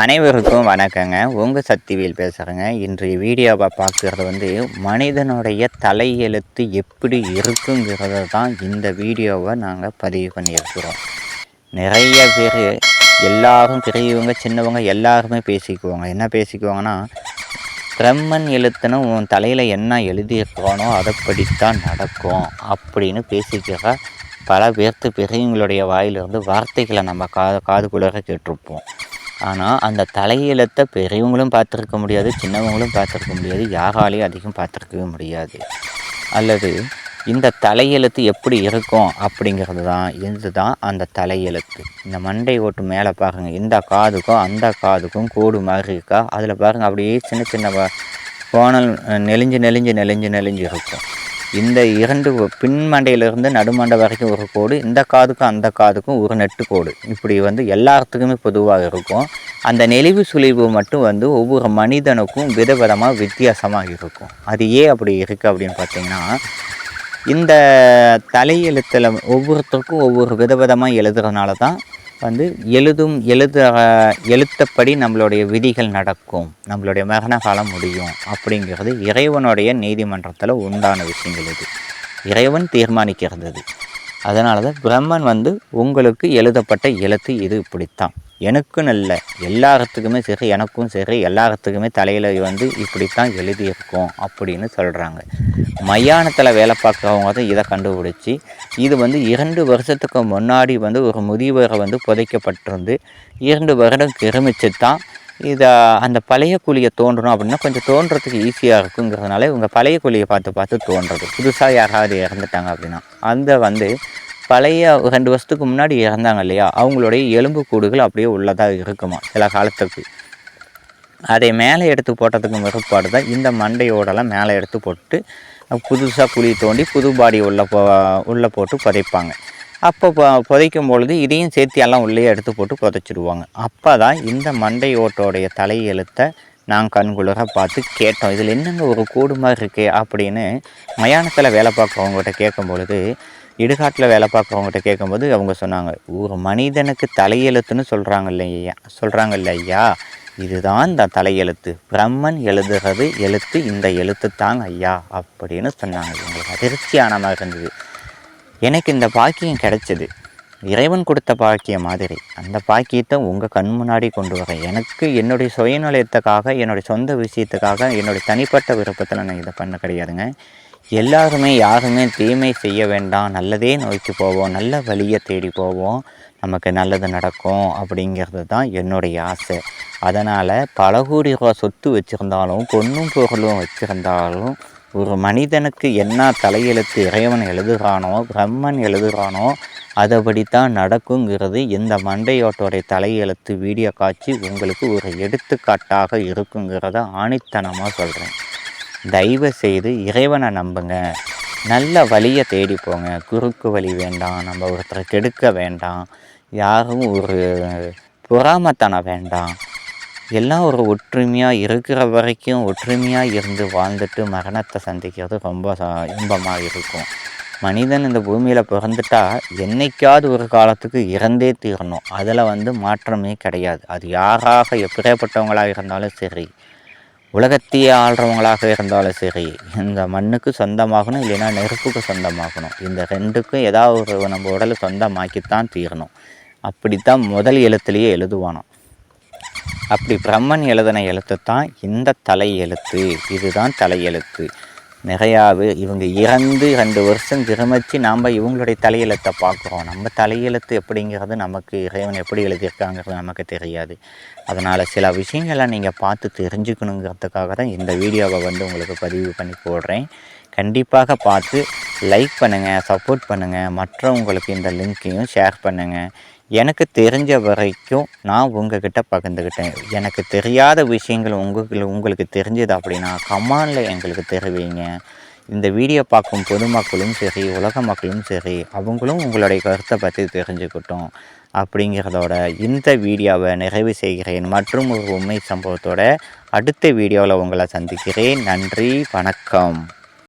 அனைவருக்கும் வணக்கங்க. உங்கள் சக்திவேல் பேசுகிறேங்க இன்றைய வீடியோவை பார்க்குறது வந்து மனிதனுடைய தலையெழுத்து எப்படி இருக்குங்கிறத தான் இந்த வீடியோவை நாங்கள் பதிவு பண்ணியிருக்கிறோம். நிறைய பேர் எல்லாரும் பெரியவங்க சின்னவங்க எல்லாருமே பேசிக்குவாங்க. என்ன பேசிக்குவாங்கன்னா பிரம்மன் எழுத்துன்னு உன் தலையில் என்ன எழுதியிருக்கானோ அதைப்படித்தான் நடக்கும் அப்படின்னு பேசிக்கிற பல பேர்த்து பெரியவங்களுடைய வாயிலிருந்து வார்த்தைகளை நம்ம காது காதுக்குள்ளே கேட்டிருப்போம். ஆனால் அந்த தலையெழுத்தை பெரியவங்களும் பார்த்துருக்க முடியாது சின்னவங்களும் பார்த்துருக்க முடியாது யாராலையும் அதிகம் பார்த்துருக்கவே முடியாது. அல்லது இந்த தலையெழுத்து எப்படி இருக்கும் அப்படிங்கிறது தான் இது தான் அந்த தலையெழுத்து. இந்த மண்டை ஓட்டு மேலே பாருங்கள் இந்த காதுக்கும் அந்த காதுக்கும் கூடு மாதிரி இருக்கா? அதில் பாருங்கள் அப்படியே சின்ன சின்ன கோணல் நெளிஞ்சு நெளிஞ்சு நெளிஞ்சு நெளிஞ்சு இருக்கும். இந்த இரண்டு பின்மண்டையிலிருந்து நடுமண்டை வரைக்கும் ஒரு கோடு இந்த காதுக்கும் அந்த காதுக்கும் ஒரு நெட்டு கோடு. இப்படி வந்து எல்லாத்துக்குமே பொதுவாக இருக்கும். அந்த நெளிவு சுழிவு மட்டும் வந்து ஒவ்வொரு மனிதனுக்கும் விதவிதமாக வித்தியாசமாக இருக்கும். அது ஏன் அப்படி இருக்குது அப்படின்னு பார்த்தீங்கன்னா இந்த தலையெழுத்தில் ஒவ்வொருத்தருக்கும் ஒவ்வொரு விதவிதமாக எழுதுறதுனால தான் வந்து எழுதும் எழுத எழுத்தப்படி நம்மளுடைய விதிகள் நடக்கும். நம்மளுடைய மகனகாலம் காலம் முடியும் அப்படிங்கிறது இறைவனுடைய நீதிமன்றத்தில் உண்டான விஷயங்கள் இது. இறைவன் தீர்மானிக்கிறது அதனால தான் பிரம்மன் வந்து உங்களுக்கு எழுதப்பட்ட எழுத்து இது இப்படித்தான். எனக்கும் இல்லை எல்லாத்துக்குமே சரி எனக்கும் சரி எல்லாத்துக்குமே தலையில் வந்து இப்படித்தான் எழுதியிருக்கோம் அப்படின்னு சொல்கிறாங்க மயானத்தில் வேலை பார்க்குறவங்க தான் இதை கண்டுபிடிச்சி இது வந்து இரண்டு வருஷத்துக்கு முன்னாடி வந்து ஒரு முதியவரை வந்து புதைக்கப்பட்டிருந்து இரண்டு வருடம் கிரமிச்சு தான் இதை அந்த பழைய குழியை தோன்றணும் அப்படின்னா கொஞ்சம் தோன்றதுக்கு ஈஸியாக இருக்குங்கிறதுனால இவங்க பழைய குழியை பார்த்து பார்த்து தோன்றது. புதுசாக யாராவது இறந்துட்டாங்க அப்படின்னா. அந்த வந்து பழைய ரெண்டு வருஷத்துக்கு முன்னாடி இறந்தாங்க இல்லையா அவங்களுடைய எலும்பு கூடுகள் அப்படியே உள்ளதாக இருக்குமா சில காலத்துக்கு. அதை மேலே எடுத்து போட்டதுக்கு பிற்பாடு தான் இந்த மண்டையோடலாம் மேலே எடுத்து போட்டு புதுசாக குழி தோண்டி புது பாடி உள்ளே போ உள்ளே போட்டு புதைப்பாங்க. அப்போ புதைக்கும் பொழுது இதையும் சேர்த்து எல்லாம் உள்ளே எடுத்து போட்டு புதைச்சிடுவாங்க. அப்போ தான் இந்த மண்டை ஓட்டோடைய தலையெழுத்தை நாங்கள் கண்குளிர பார்த்து கேட்டோம் இதில் என்னங்க ஒரு கூடு மாதிரி இருக்கே? அப்படின்னு மயானத்தில் வேலை பார்க்குறவங்ககிட்ட கேட்கும் பொழுது இடுகாட்டில் வேலை பார்க்குறவங்ககிட்ட கேட்கும்போது அவங்க சொன்னாங்க ஒரு மனிதனுக்கு தலையெழுத்துன்னு சொல்கிறாங்க இல்லையா சொல்கிறாங்க இல்லையா இதுதான் இந்த தலையெழுத்து. பிரம்மன் எழுதுகிறது எழுத்து இந்த எழுத்து தாங்க ஐயா அப்படின்னு சொன்னாங்க. எங்களுக்கு அதிர்ச்சியான மாதிரி இருந்தது. எனக்கு இந்த பாக்கியம் கிடைச்சது. இறைவன் கொடுத்த பாக்கியம் மாதிரி. அந்த பாக்கியத்தை உங்கள் கண் முன்னாடி கொண்டு வரேன் எனக்கு என்னுடைய சுயநலத்துக்காக என்னுடைய சொந்த விஷயத்துக்காக என்னுடைய தனிப்பட்ட விருப்பத்தில் நான் இதை பண்ண கிடையாதுங்க. எல்லாருமே யாருமே தீமை செய்ய வேண்டாம். நல்லதே நோக்கி போவோம். நல்ல வழியை தேடி போவோம். நமக்கு நல்லது நடக்கும் அப்படிங்கிறது தான் என்னுடைய ஆசை. அதனால் பல கோடி ரூபா சொத்து வச்சுருந்தாலும் பொண்ணும் பொருளும் வச்சுருந்தாலும் ஒரு மனிதனுக்கு என்ன தலையெழுத்து இறைவன் எழுதுகிறானோ பிரம்மன் எழுதுகிறானோ அதுபடித்தான் நடக்குங்கிறது இந்த மண்டையோட்டோடைய தலையெழுத்து வீடியோ காட்சி உங்களுக்கு ஒரு எடுத்துக்காட்டாக இருக்குங்கிறத ஆணித்தனமாக சொல்கிறேன் தயவு செய்து இறைவனை நம்புங்க. நல்ல வழியை தேடி போங்க. குறுக்கு வழி வேண்டாம். நம்ம ஒருத்தரை கெடுக்க வேண்டாம். யாரும் ஒரு பொறாமத்தனம் வேண்டாம். எல்லாம் ஒரு ஒற்றுமையாக இருக்கிற வரைக்கும் ஒற்றுமையாக இருந்து வாழ்ந்துட்டு மரணத்தை சந்திக்கிறது ரொம்ப இன்பமாக இருக்கும். மனிதன் இந்த பூமியில் பிறந்துட்டா என்னைக்காவது ஒரு காலத்துக்கு இறந்தே தீரணும். அதில் வந்து மாற்றமே கிடையாது. அது யாராக எப்படிப்பட்டவங்களாக இருந்தாலும் சரி. உலகத்தையே ஆள்றவங்களாக இருந்தாலும் சரி இந்த மண்ணுக்கு சொந்தமாகணும் இல்லைன்னா நெருப்புக்கு சொந்தமாகணும். இந்த ரெண்டுக்கும் ஏதாவது ஒரு நம்ம உடலை சொந்தமாக்கித்தான் தீரணும். அப்படித்தான் முதல் எழுத்துலேயே எழுதுவானோ அப்படி பிரம்மன் எழுதின எழுத்து தான் இந்த தலை எழுத்து இதுதான் தலை எழுத்து நிறையாவே இவங்க இறந்து ரெண்டு வருஷம் திருமச்சு நாம் இவங்களுடைய தலையெழுத்தை பார்க்குறோம். நம்ம தலையெழுத்து எப்படிங்கிறது நமக்கு இறைவன் எப்படி எழுதியிருக்காங்கிறது நமக்கு தெரியாது. அதனால் சில விஷயங்களை நீங்கள் பார்த்து தெரிஞ்சுக்கணுங்கிறதுக்காக தான் இந்த வீடியோவை வந்து உங்களுக்கு பதிவு பண்ணி போடுறேன். கண்டிப்பாக பார்த்து லைக் பண்ணுங்கள் சப்போர்ட் பண்ணுங்கள் மற்றவங்களுக்கு இந்த லிங்க்கையும் ஷேர் பண்ணுங்கள் எனக்கு தெரிஞ்ச வரைக்கும் நான் உங்ககிட்ட பகிர்ந்துக்கிட்டேன் எனக்கு தெரியாத விஷயங்கள் உங்களுக்கு உங்களுக்கு தெரிஞ்சது அப்படின்னா கமானில் எங்களுக்கு தெரிவிங்க. இந்த வீடியோ பார்க்கும் பொதுமக்களும் சரி உலக மக்களும் சரி அவங்களும் உங்களுடைய கருத்தை பற்றி தெரிஞ்சுக்கிட்டோம் அப்படிங்கிறதோட இந்த வீடியோவை நிறைவு செய்கிறேன். மற்றும் ஒரு உண்மை சம்பவத்தோட அடுத்த வீடியோவில் உங்களை சந்திக்கிறேன். நன்றி வணக்கம்.